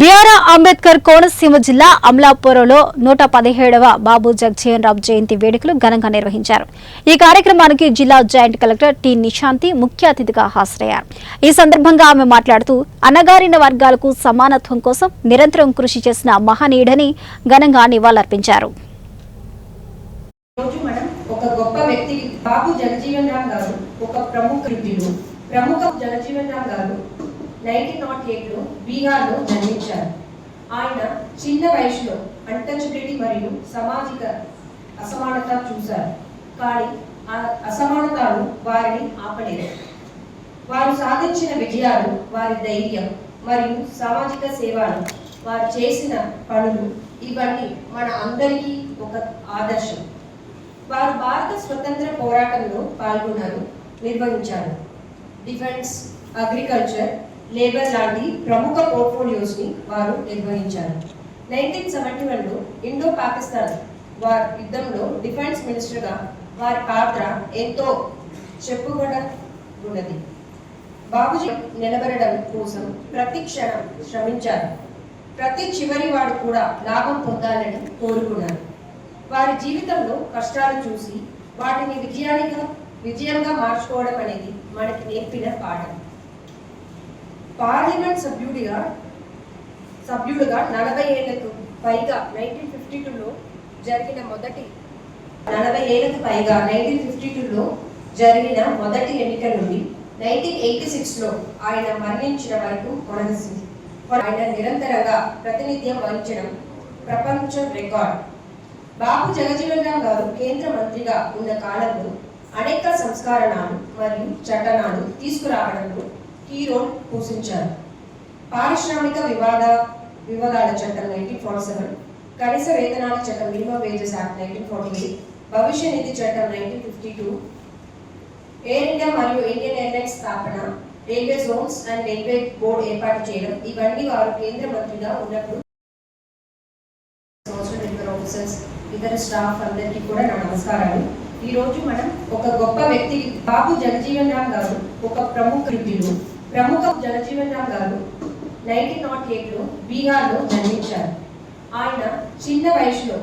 BR Ambedkar Konaseema జిల్లా అమలాపురంలో నూట పదిహేడవ బాబు జగ్జీవన్ రావు జయంతి వేడుకలు ఘనంగా నిర్వహించారు. ఈ కార్యక్రమానికి జిల్లా జాయింట్ కలెక్టర్ టి నిశాంతి ముఖ్య అతిథిగా హాజరయ్యారు. ఈ సందర్భంగా ఆమె మాట్లాడుతూ అన్నగారిన వర్గాలకు సమానత్వం కోసం నిరంతరం కృషి చేసిన మహనీయుడని ఘనంగా నివాళులర్పించారు. ప్రముఖ జగజీవన్ రామ్ గారు నైన్టీన్ నాట్ ఎయిట్లో బీహార్లో జన్మించారు. ఆయన చిన్న వయసులో అంటచబిలిటీ మరియు సామాజిక అసమానత చూశారు. కానీ ఆ అసమానతలు వారిని ఆపలేదు. వారు సాధించిన విజయాలు వారి ధైర్యం మరియు సామాజిక సేవలు వారు చేసిన పనులు ఇవన్నీ మన అందరికీ ఒక ఆదర్శం. వారు భారత స్వతంత్ర పోరాటంలో పాల్గొన్నారు నిర్వహించారు. డిఫెన్స్ అగ్రికల్చర్ లేబర్ లాంటి ప్రముఖ పోర్ట్ఫోలియోస్ని వారు నిర్వహించారు. నైన్టీన్ సెవెంటీ వన్లో ఇండో పాకిస్తాన్ వారి యుద్ధంలో డిఫెన్స్ మినిస్టర్గా వారి పాత్ర ఎంతో చెప్పుకోవడం ఉన్నది బాబుజీ నిలబడడం కోసం ప్రతి క్షణం శ్రమించారు. ప్రతి చివరి వాడు కూడా లాభం పొందాలని కోరుకున్నారు. వారి జీవితంలో కష్టాలు చూసి వాటిని విజయానిగా విజయంగా మార్చుకోవడం అనేది మనకి నేర్పిన పాఠం. పార్లమెంట్ సభ్యుడిగా సభ్యుడిగా నలభై ఏళ్ళకు పైగా నైన్టీన్ ఫిఫ్టీ టూలో జరిగిన మొదటి నలభై ఏళ్ళకు పైగా నైన్టీన్ ఫిఫ్టీ టూలో జరిగిన మొదటి ఎన్నిక నుండి నైన్టీన్ ఎయిటీ సిక్స్లో ఆయన మరణించిన వరకు కొనసాగింది. ఆయన నిరంతరంగా ప్రాతినిధ్యం వహించడం ప్రపంచ రికార్డ్ బాబు జగజీవన్ రామ్ గారు కేంద్ర మంత్రిగా ఉన్న కాలంలో అనేక సంస్కరణలు మరియు చట్టనాలు తీసుకురావడంలో కీ రోల్ పోషించారు. పారిశ్రామిక వివాద వివాదాల చట్టం నైన్టీన్ ఫార్టీ సెవెన్ కనీస వేతనాల చట్టం minimum wages act nineteen forty eight భవిష్య నిధి చట్టం nineteen fifty two Air India మరియు ఇండియన్ ఎయిర్లైన్స్ స్థాపన railway zones and railway board ఏర్పాటు చేయడం ఇవన్నీ వారు కేంద్ర మంత్రిగా ఉన్నప్పుడు ఆఫీసర్స్ ఇతర స్టాఫ్ అందరికీ కూడా నా నమస్కారాలు. ఈ రోజు మనం ఒక గొప్ప వ్యక్తి బాబు జగజీవన్ రామ్ గారు ఒక ప్రముఖ వృద్ధులు ప్రముఖ జగజీవన్ రామ్ గారు నైన్టీన్ నాట్ ఎయిట్లో బీహార్లో జన్మించారు ఆయన చిన్న వయసులో